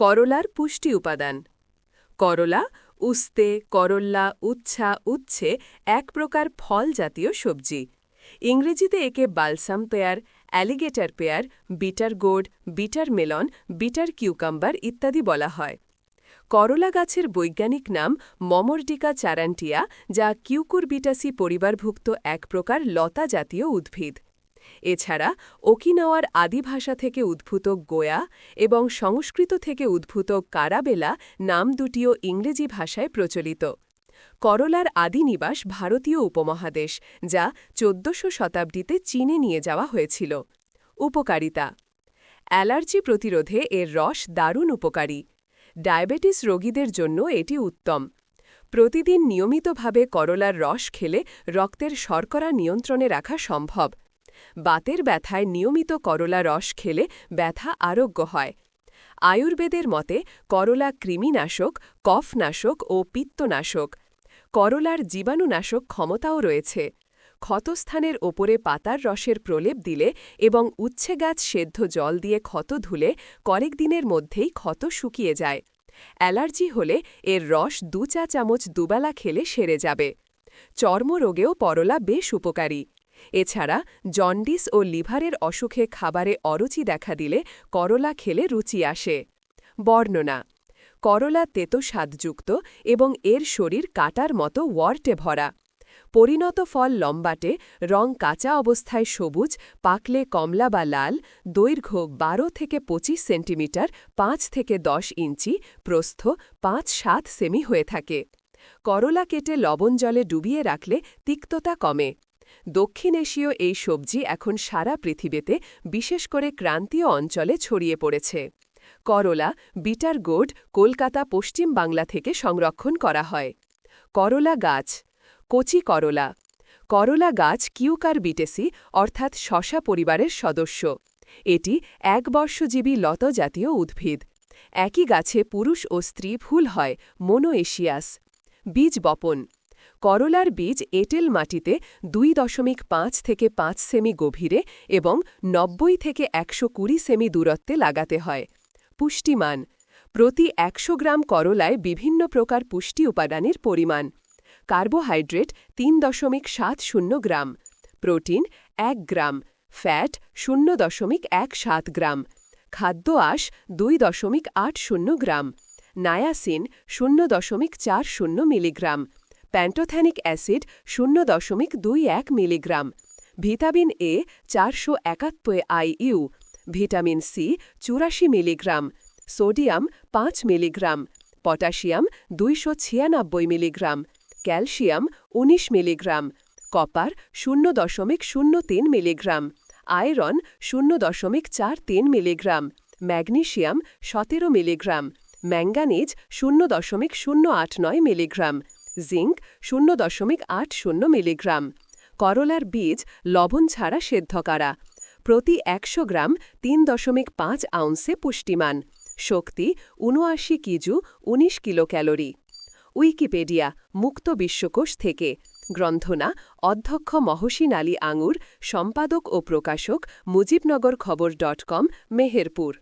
করলার পুষ্টি উপাদান। করলা, উস্তে, করল্লা, উচ্ছা, উচ্ছে এক প্রকার ফল জাতীয় সবজি। ইংরেজিতে একে balsam pear, alligator pear, bitter gourd, bitter melon, bitter cucumber ইত্যাদি বলা হয়। করলা গাছের বৈজ্ঞানিক নাম মমরডিকা চারান্টিয়া, যা কিউকুরবিটাসি পরিবারভুক্ত এক প্রকার লতা জাতীয় উদ্ভিদ। এছাড়া ওকিনাওয়ার আদি ভাষা থেকে উদ্ভূত গোয়া এবং সংস্কৃত থেকে উদ্ভূত কারাবেলা নাম দুটিও ইংরেজি ভাষায় প্রচলিত। করলার আদি নিবাস ভারতীয় উপমহাদেশ, যা চোদ্দশো শতাব্দীতে চীনে নিয়ে যাওয়া হয়েছিল। উপকারিতা, অ্যালার্জি প্রতিরোধে এর রস দারুণ উপকারী। ডায়াবেটিস রোগীদের জন্য এটি উত্তম। প্রতিদিন নিয়মিতভাবে করলার রস খেলে রক্তের শর্করা নিয়ন্ত্রণে রাখা সম্ভব। বাতের ব্যথায় নিয়মিত করলা রস খেলে ব্যথা আরোগ্য হয়। আয়ুর্বেদের মতে, করলা কৃমিনাশক, কফনাশক ও পিত্তনাশক। করলার জীবাণুনাশক ক্ষমতাও রয়েছে। ক্ষতস্থানের ওপরে পাতার রসের প্রলেপ দিলে এবং উচ্ছে গাছ সেদ্ধ জল দিয়ে ক্ষত ধুলে কয়েক দিনের মধ্যেই ক্ষত শুকিয়ে যায়। অ্যালার্জি হলে এর রস দু চা চামচ দুবেলা খেলে সেরে যাবে। চর্মরোগেও পরলা বেশ উপকারী। এছাড়া জন্ডিস ও লিভারের অসুখে খাবারে অরুচি দেখা দিলে করলা খেলে রুচি আসে। বর্ণনা, করলা তেতো স্বাদযুক্ত এবং এর শরীর কাটার মতো ওয়ার্টে ভরা। পরিণত ফল লম্বাটে, রং কাঁচা অবস্থায় সবুজ, পাকলে কমলা বা লাল, দৈর্ঘ্য বারো থেকে ২৫ সেন্টিমিটার, পাঁচ থেকে দশ ইঞ্চি, প্রস্থ পাঁচ সাত সেমি হয়ে থাকে। করলা কেটে লবণ জলে ডুবিয়ে রাখলে তিক্ততা কমে। দক্ষিণ এশীয় এই সবজি এখন সারা পৃথিবীতে, বিশেষ করে ক্রান্তীয় অঞ্চলে ছড়িয়ে পড়েছে। করলা, বিটার গোড কলকাতা পশ্চিম বাংলা থেকে সংরক্ষণ করা হয়। করলা গাছ, কচি করলা। করলা গাছ কিউকার বিটেসি, অর্থাৎ শশা পরিবারের সদস্য। এটি এক বর্ষজীবী লতজাতীয় উদ্ভিদ। একই গাছে পুরুষ ও স্ত্রী ফুল হয়, মোনোএশিয়াস। বীজ বপন। করলার বীজ এঁটেল মাটিতে দুই দশমিক পাঁচ থেকে পাঁচ সেমি গভীরে এবং নব্বই থেকে একশো কুড়ি সেমি দূরত্বে লাগাতে হয়। পুষ্টিমান। প্রতি একশো গ্রাম করলায় বিভিন্ন প্রকার পুষ্টি উপাদানের পরিমাণ। কার্বোহাইড্রেট তিন দশমিক সাত শূন্য গ্রাম। প্রোটিন এক গ্রাম। ফ্যাট শূন্য দশমিক এক সাত গ্রাম। খাদ্য আঁশ দুই দশমিক আট শূন্য গ্রাম। নায়াসিন শূন্য দশমিক চার শূন্য মিলিগ্রাম। প্যান্টোথ্যানিক অ্যাসিড শূন্য দশমিক দুই এক মিলিগ্রাম, ভিটামিন এ চারশো একাত্তর আইইউ ভিটামিন সি চুরাশি মিলিগ্রাম, সোডিয়াম পাঁচ মিলিগ্রাম, পটাশিয়াম দুইশো ছিয়ানব্বই মিলিগ্রাম, ক্যালসিয়াম ১৯ মিলিগ্রাম, কপার শূন্য দশমিক শূন্য তিন মিলিগ্রাম, আয়রন শূন্য দশমিক চার তিন মিলিগ্রাম, ম্যাগনেশিয়াম সতেরো মিলিগ্রাম, ম্যাঙ্গানিজ শূন্য দশমিক শূন্য আট নয় মিলিগ্রাম জিঙ্ক শূন্য দশমিক আট শূন্য মিলিগ্রাম। করলার বীজ লবণ ছাড়া সেদ্ধ করা। প্রতি একশো গ্রাম তিন দশমিক পাঁচ আউন্সে পুষ্টিমান। শক্তি উনআশি কিজু ১৯ কিলো ক্যালোরি উইকিপেডিয়া, মুক্ত বিশ্বকোষ থেকে। গ্রন্থনা, অধ্যক্ষ মহসিন আলী আঙুর, সম্পাদক ও প্রকাশক মুজিবনগর খবর ডট কম, মেহেরপুর।